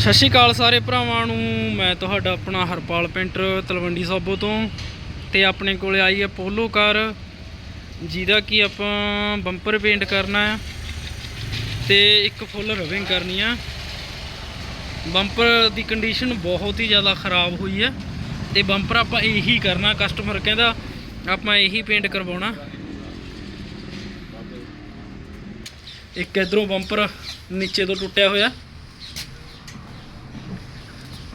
ਸਤਿ ਸ਼੍ਰੀ ਅਕਾਲ ਸਾਰੇ ਭਰਾਵਾਂ ਨੂੰ। ਮੈਂ ਤੁਹਾਡਾ ਆਪਣਾ ਹਰਪਾਲ ਪੇਂਟਰ ਤਲਵੰਡੀ ਸਾਬੋ ਤੋਂ ਤੇ ਆਪਣੇ ਕੋਲੇ ਆਈ ਹੈ ਪੋਲੋ ਕਾਰ, ਜਿਹਦਾ ਕਿ ਆਪਾਂ ਬੰਪਰ ਪੇਂਟ ਕਰਨਾ ਹੈ ਤੇ ਇੱਕ ਫੁੱਲ ਰਵਿੰਗ ਕਰਨੀ ਆ ਬੰਪਰ ਦੀ ਕੰਡੀਸ਼ਨ ਬਹੁਤ ਹੀ ਜ਼ਿਆਦਾ ਖਰਾਬ ਹੋਈ ਹੈ ਤੇ ਬੰਪਰ ਆਪਾਂ ਇਹੀ ਕਰਨਾ ਕਸਟਮਰ ਕਹਿੰਦਾ ਆਪਾਂ ਇਹੀ ਪੇਂਟ ਕਰਵਾਉਣਾ। ਇੱਕ ਇਧਰੋਂ ਬੰਪਰ ਨੀਚੇ ਤੋਂ ਟੁੱਟਿਆ ਹੋਇਆ।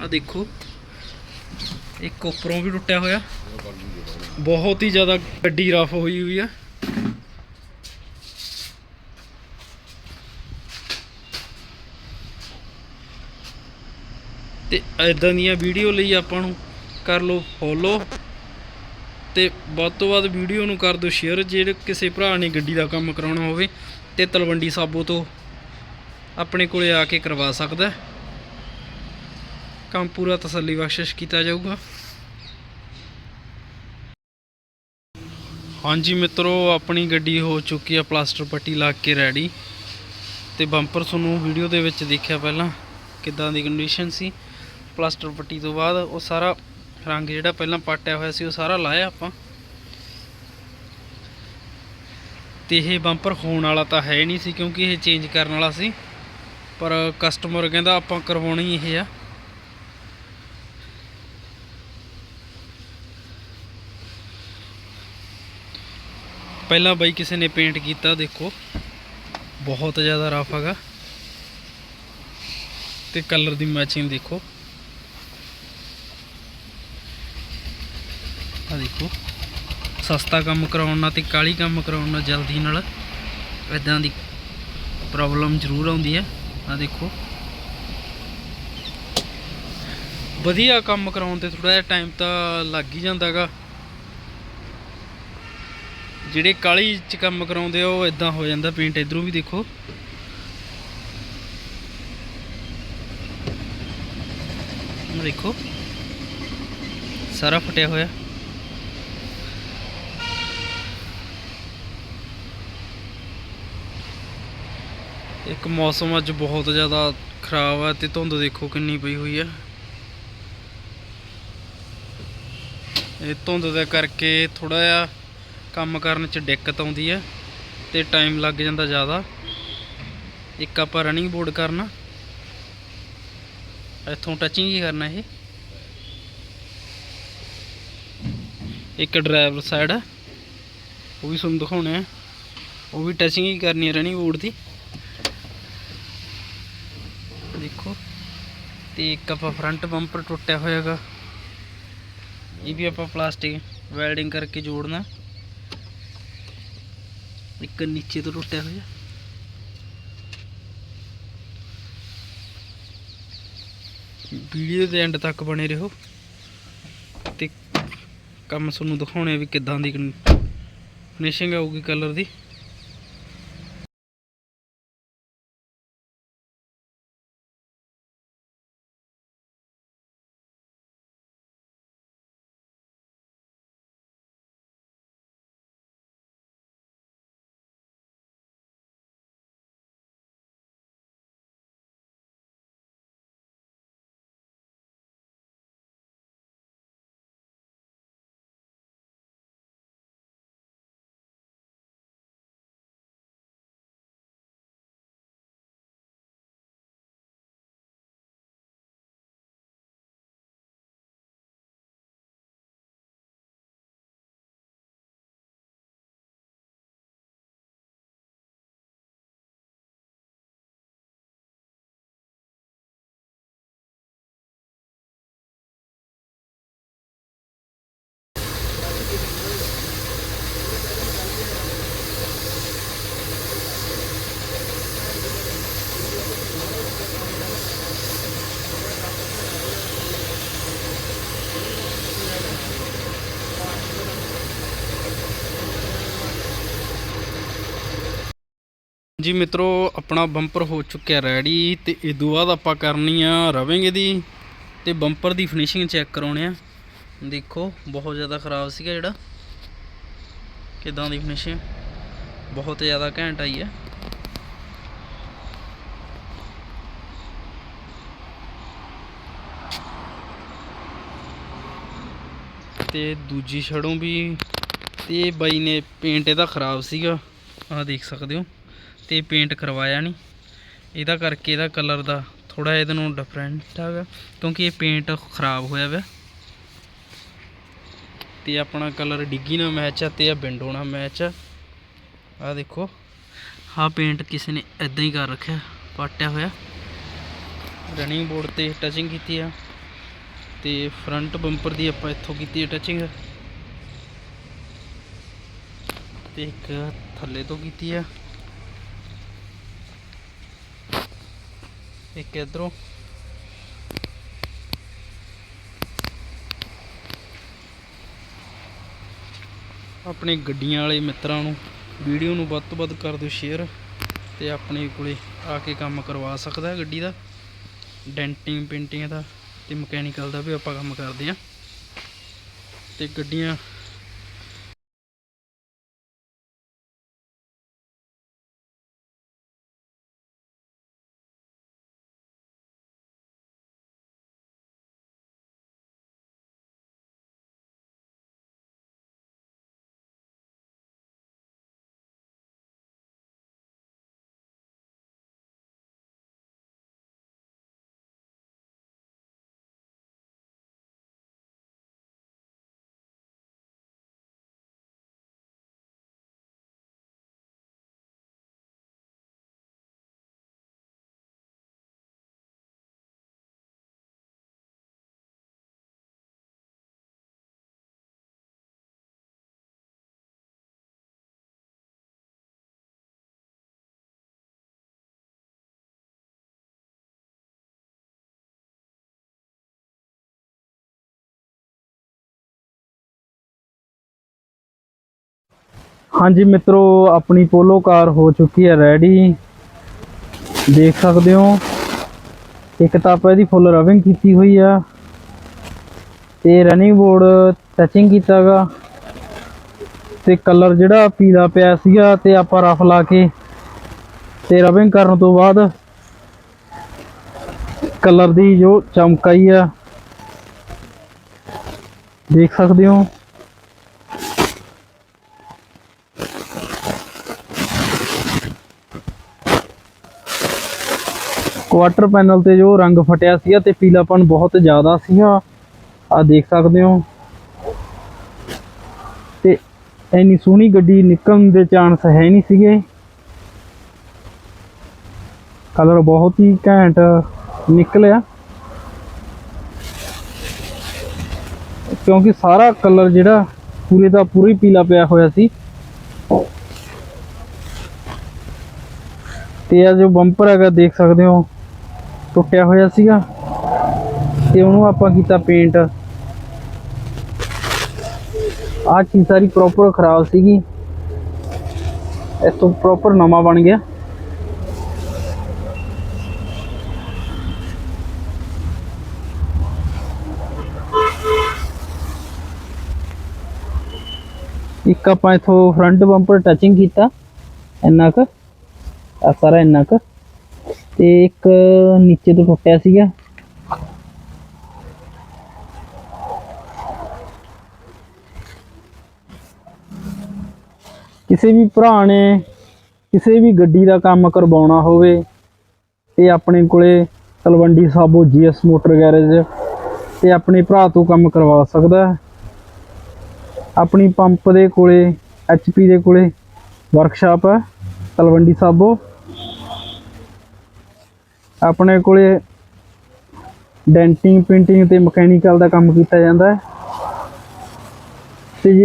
ਆ ਦੇਖੋ। ਇੱਕ ਉੱਪਰੋਂ ਵੀ ਟੁੱਟਿਆ ਹੋਇਆ। ਬਹੁਤ ਹੀ ਜ਼ਿਆਦਾ ਗੱਡੀ ਰਫ ਹੋਈ ਹੋਈ ਆ। ਤੇ ਇਦਾਂ ਦੀਆਂ ਵੀਡੀਓ ਲਈ ਆਪਾਂ ਨੂੰ ਕਰ ਲਓ ਫੋਲੋ ਤੇ ਵੱਧ ਤੋਂ ਵੱਧ ਵੀਡੀਓ ਨੂੰ ਕਰ ਦਿਓ ਸ਼ੇਅਰ ਜਿਹੜੇ ਕਿਸੇ ਭਰਾ ਨੇ ਗੱਡੀ ਦਾ ਕੰਮ ਕਰਾਉਣਾ ਹੋਵੇ ਤੇ ਤਲਵੰਡੀ ਸਾਬੋ ਤੋਂ ਆਪਣੇ ਕੋਲੇ ਆ ਕੇ ਕਰਵਾ ਸਕਦਾ। ਕੰਮ ਪੂਰਾ ਤਸੱਲੀ ਬਖਸ਼ਿਸ਼ ਕੀਤਾ ਜਾਊਗਾ। ਹਾਂਜੀ ਮਿੱਤਰੋ, ਆਪਣੀ ਗੱਡੀ ਹੋ ਚੁੱਕੀ ਆ ਪਲਾਸਟਰ ਪੱਟੀ ਲਾ ਕੇ ਰੈਡੀ। ਤੇ ਬੰਪਰ ਤੁਹਾਨੂੰ ਵੀਡੀਓ ਦੇ ਵਿੱਚ ਦੇਖਿਆ ਪਹਿਲਾਂ ਕਿੱਦਾਂ ਦੀ ਕੰਡੀਸ਼ਨ ਸੀ। ਪਲਾਸਟਰ ਪੱਟੀ ਤੋਂ ਬਾਅਦ ਉਹ ਸਾਰਾ ਰੰਗ ਜਿਹੜਾ ਪਹਿਲਾਂ ਪਾਟਿਆ ਹੋਇਆ ਸੀ, ਉਹ ਸਾਰਾ ਲਾਇਆ ਆਪਾਂ। ਤੇ ਇਹ ਬੰਪਰ ਹੋਣ ਵਾਲਾ ਤਾਂ ਹੈ ਨਹੀਂ ਸੀ, ਕਿਉਂਕਿ ਇਹ ਚੇਂਜ ਕਰਨ ਵਾਲਾ ਸੀ। ਪਰ ਕਸਟਮਰ ਕਹਿੰਦਾ ਆਪਾਂ ਕਰਵਾਉਣੀ ਇਹ ਆ। ਪਹਿਲਾਂ ਬਾਈ ਕਿਸੇ ਨੇ ਪੇਂਟ ਕੀਤਾ, ਦੇਖੋ। ਬਹੁਤ ਜ਼ਿਆਦਾ ਰਫ ਹੈਗਾ। ਤੇ ਕਲਰ ਦੀ ਮੈਚਿੰਗ ਦੇਖੋ। ਆ ਦੇਖੋ। ਸਸਤਾ ਕੰਮ ਕਰਾਉਣ ਨਾਲ ਤੇ ਕਾਲੀ ਕੰਮ ਕਰਾਉਣ ਨਾਲ ਜਲਦੀ ਨਾਲ ਇਦਾਂ ਦੀ ਪ੍ਰੋਬਲਮ ਜ਼ਰੂਰ ਆਉਂਦੀ ਹੈ। ਆ ਦੇਖੋ। ਵਧੀਆ ਕੰਮ ਕਰਾਉਣ ਤੇ ਥੋੜਾ ਜਿਹਾ ਟਾਈਮ ਤਾਂ ਲੱਗ ਹੀ ਜਾਂਦਾਗਾ। ਜਿਹੜੇ ਕਾਲੀ ਚ ਕੰਮ ਕਰਾਉਂਦੇ ਆ, ਉਹ ਇਦਾਂ ਹੋ ਜਾਂਦਾ ਪੇਂਟ ਇਧਰੋਂ ਵੀ ਦੇਖੋ। ਦੇਖੋ, ਸਾਰਾ ਫਟਿਆ ਹੋਇਆ। ਇੱਕ ਮੌਸਮ ਅੱਜ ਬਹੁਤ ਜ਼ਿਆਦਾ ਖਰਾਬ ਹੈ ਤੇ ਧੁੰਦ ਦੇਖੋ ਕਿੰਨੀ ਪਈ ਹੋਈ ਹੈ ਇਹ ਧੁੰਦ ਦੇ ਕਰਕੇ ਥੋੜਾ ਜਿਹਾ ਕੰਮ ਕਰਨ ਚ ਦਿੱਕਤ ਆਉਂਦੀ ਹੈ ਤੇ ਟਾਈਮ ਲੱਗ ਜਾਂਦਾ ਜ਼ਿਆਦਾ। ਇੱਕ ਆਪਾਂ ਰਨਿੰਗ ਬੋਰਡ ਕਰਨਾ। ਇੱਥੋਂ ਟੱਚਿੰਗ ਹੀ ਕਰਨਾ ਇਹ। ਇੱਕ ਡਰਾਈਵਰ ਸਾਈਡ ਹੈ ਉਹ ਵੀ ਤੁਹਾਨੂੰ ਦਿਖਾਉਣੇ ਹੈ ਉਹ ਵੀ ਟੱਚਿੰਗ ਹੀ ਕਰਨੀ ਹੈ ਰਨਿੰਗ ਬੋਰਡ ਦੀ। ਦੇਖੋ। ਤੇ ਇੱਕ ਆਪਾਂ ਫਰੰਟ ਬੰਪਰ ਟੁੱਟਿਆ ਹੋਇਆਗਾ ਇਹ ਵੀ ਆਪਾਂ ਪਲਾਸਟਿਕ ਵੈਲਡਿੰਗ ਕਰਕੇ ਜੋੜਨਾ। ਇੱਕ ਨੀਚੇ ਤੋਂ ਟੁੱਟਿਆ ਹੋਇਆ। ਵੀਡੀਓ ਦੇ ਐਂਡ ਤੱਕ ਬਣੇ ਰਹੋ ਤੇ ਕੰਮ ਤੁਹਾਨੂੰ ਦਿਖਾਉਣੇ ਵੀ ਕਿੱਦਾਂ ਦੀ ਫਿਨਿਸ਼ਿੰਗ ਆਊਗੀ ਕਲਰ ਦੀ। ਜੀ ਮਿੱਤਰੋ, ਆਪਣਾ ਬੰਪਰ ਹੋ ਚੁੱਕਿਆ ਰੈਡੀ ਤੇ ਇਹ ਤੋਂ ਬਾਅਦ ਆਪਾਂ ਕਰਨੀ ਆ ਰਵਿੰਗ ਦੀ ਤੇ ਬੰਪਰ ਦੀ ਫਿਨਿਸ਼ਿੰਗ ਚੈੱਕ ਕਰਾਉਣੇ ਆ। ਦੇਖੋ, ਬਹੁਤ ਜ਼ਿਆਦਾ ਖਰਾਬ ਸੀਗਾ ਜਿਹੜਾ। ਕਿਦਾਂ ਦੀ ਫਿਨਿਸ਼ਿੰਗ ਬਹੁਤ ਜ਼ਿਆਦਾ ਘੈਂਟ ਆਈ ਹੈ ਤੇ ਦੂਜੀ ਛੜੋਂ ਵੀ ਤੇ ਬਾਈ ਨੇ ਪੇਂਟ ਇਹਦਾ ਖਰਾਬ ਸੀਗਾ। ਆਹ ਦੇਖ ਸਕਦੇ ਹੋ। ਤੇ ਪੇਂਟ ਕਰਵਾਇਆ ਨਹੀਂ ਇਹਦਾ ਕਰਕੇ ਇਹਦਾ ਕਲਰ ਦਾ ਥੋੜਾ ਇਹਦੇ ਨੂੰ ਡਿਫਰੈਂਟ ਹੈਗਾ ਕਿਉਂਕਿ ਇਹ ਪੇਂਟ ਖਰਾਬ ਹੋਇਆ ਵਾ। ਤੇ ਆਪਣਾ ਕਲਰ ਡਿੱਗੀ ਨਾਲ ਮੈਚ ਆ ਤੇ ਆ ਵਿੰਡੋ ਨਾਲ ਮੈਚ ਆ। ਆਹ ਦੇਖੋ, ਆਹ ਪੇਂਟ ਕਿਸੇ ਨੇ ਇਦਾਂ ਹੀ ਕਰ ਰੱਖਿਆ, ਪਾਟਿਆ ਹੋਇਆ। ਰਨਿੰਗ ਬੋਰਡ ਤੇ ਟਚਿੰਗ ਕੀਤੀ ਆ। ਤੇ ਫਰੰਟ ਬੰਪਰ ਦੀ ਆਪਾਂ ਇੱਥੋਂ ਕੀਤੀ ਹੈ ਟਚਿੰਗ ਤੇ ਇੱਕ ਥੱਲੇ ਤੋਂ ਕੀਤੀ ਆ। ਇੱਕ ਇਧਰੋਂ ਆਪਣੇ ਗੱਡੀਆਂ ਵਾਲੇ ਮਿੱਤਰਾਂ ਨੂੰ ਵੀਡੀਓ ਨੂੰ ਵੱਧ ਤੋਂ ਵੱਧ ਕਰ ਦਿਓ ਸ਼ੇਅਰ ਤੇ ਆਪਣੇ ਕੋਲੇ ਆ ਕੇ ਕੰਮ ਕਰਵਾ ਸਕਦਾ ਹੈ ਗੱਡੀ ਦਾ। ਡੈਂਟਿੰਗ, ਪੇਂਟਿੰਗ ਦਾ ਤੇ ਮਕੈਨੀਕਲ ਦਾ ਵੀ ਆਪਾਂ ਕੰਮ ਕਰਦੇ ਆ ਤੇ ਗੱਡੀਆਂ ਹਾਂਜੀ ਮਿੱਤਰੋ, ਆਪਣੀ ਪੋਲੋ ਕਾਰ ਹੋ ਚੁੱਕੀ ਹੈ ਰੈਡੀ ਦੇਖ ਸਕਦੇ ਹੋ, ਇੱਕ ਤਾਂ ਆਪਾਂ ਇਹਦੀ ਫੁੱਲ ਰਵਿੰਗ ਕੀਤੀ ਹੋਈ ਆ। ਤੇ ਰਨਿੰਗ ਬੋਰਡ ਟਚਿੰਗ ਕੀਤਾਗਾ। ਤੇ ਕਲਰ ਜਿਹੜਾ ਪੀਲਾ ਪਿਆ ਸੀਗਾ ਤੇ ਆਪਾਂ ਰਫ ਲਾ ਕੇ ਤੇ ਰਵਿੰਗ ਕਰਨ ਤੋਂ ਬਾਅਦ ਕਲਰ ਦੀ ਜੋ ਚਮਕਾਈ ਆ। ਦੇਖ ਸਕਦੇ ਹੋ ਕੁਆਟਰ ਪੈਨਲ ਤੇ ਜੋ ਰੰਗ ਫਟਿਆ ਸੀਗਾ ਤੇ ਪੀਲਾਪਨ ਬਹੁਤ ਜ਼ਿਆਦਾ ਸੀਗਾ। ਆ ਦੇਖ ਸਕਦੇ ਹੋ। ਤੇ ਇੰਨੀ ਸੋਹਣੀ ਗੱਡੀ ਨਿਕਲਣ ਦੇ ਚਾਂਸ ਹੈ ਨਹੀਂ ਸੀਗੇ। ਕਲਰ ਬਹੁਤ ਹੀ ਘੈਂਟ ਨਿਕਲਿਆ। ਕਿਉਂਕਿ ਸਾਰਾ ਕਲਰ ਜਿਹੜਾ ਪੂਰੇ ਦਾ ਪੂਰੀ ਪੀਲਾ ਪਿਆ ਹੋਇਆ ਸੀ। ਤੇ ਇਹ ਜੋ ਬੰਪਰ ਹੈਗਾ, ਦੇਖ ਸਕਦੇ ਹੋ। ਟੁੱਟਿਆ ਹੋਇਆ ਸੀਗਾ ਤੇ ਉਹਨੂੰ ਆਪਾਂ ਕੀਤਾ ਪੇਂਟ ਆਹ ਚੀਜ਼ ਸਾਰੀ ਪ੍ਰੋਪਰ ਖਰਾਬ ਸੀਗੀ। ਇਸ ਤੋਂ ਪ੍ਰੋਪਰ ਨਵਾਂ ਬਣ ਗਿਆ। ਇੱਕ ਆਪਾਂ ਇਥੋਂ ਫਰੰਟ ਬੰਪਰ ਟੱਚਿੰਗ ਕੀਤਾ। ਇੰਨਾ ਕੁ। ਆ ਸਾਰਾ ਇੰਨਾ ਕੁ। ਤੇ ਇੱਕ ਨੀਚੇ ਤੋਂ ਟੁੱਟਿਆ ਸੀਗਾ। ਕਿਸੇ ਵੀ ਭਰਾ ਨੇ ਕਿਸੇ ਵੀ ਗੱਡੀ ਦਾ ਕੰਮ ਕਰਵਾਉਣਾ ਹੋਵੇ ਤੇ ਆਪਣੇ ਕੋਲੇ Talwandi Sabo GS motor garage ਤੇ ਆਪਣੇ ਭਰਾ ਤੋਂ ਕੰਮ ਕਰਵਾ ਸਕਦਾ ਹੈ। ਆਪਣੀ ਪੰਪ ਦੇ ਕੋਲੇ ਐਚਪੀ ਦੇ ਕੋਲੇ ਵਰਕਸ਼ਾਪ ਹੈ, ਤਲਵੰਡੀ ਸਾਬੋ। ਆਪਣੇ ਕੋਲੇ ਡੈਂਟਿੰਗ ਪੇਂਟਿੰਗ ਤੇ ਮਕੈਨੀਕਲ ਦਾ ਕੰਮ ਕੀਤਾ ਜਾਂਦਾ ਹੈ। ਤੇ ਜੇ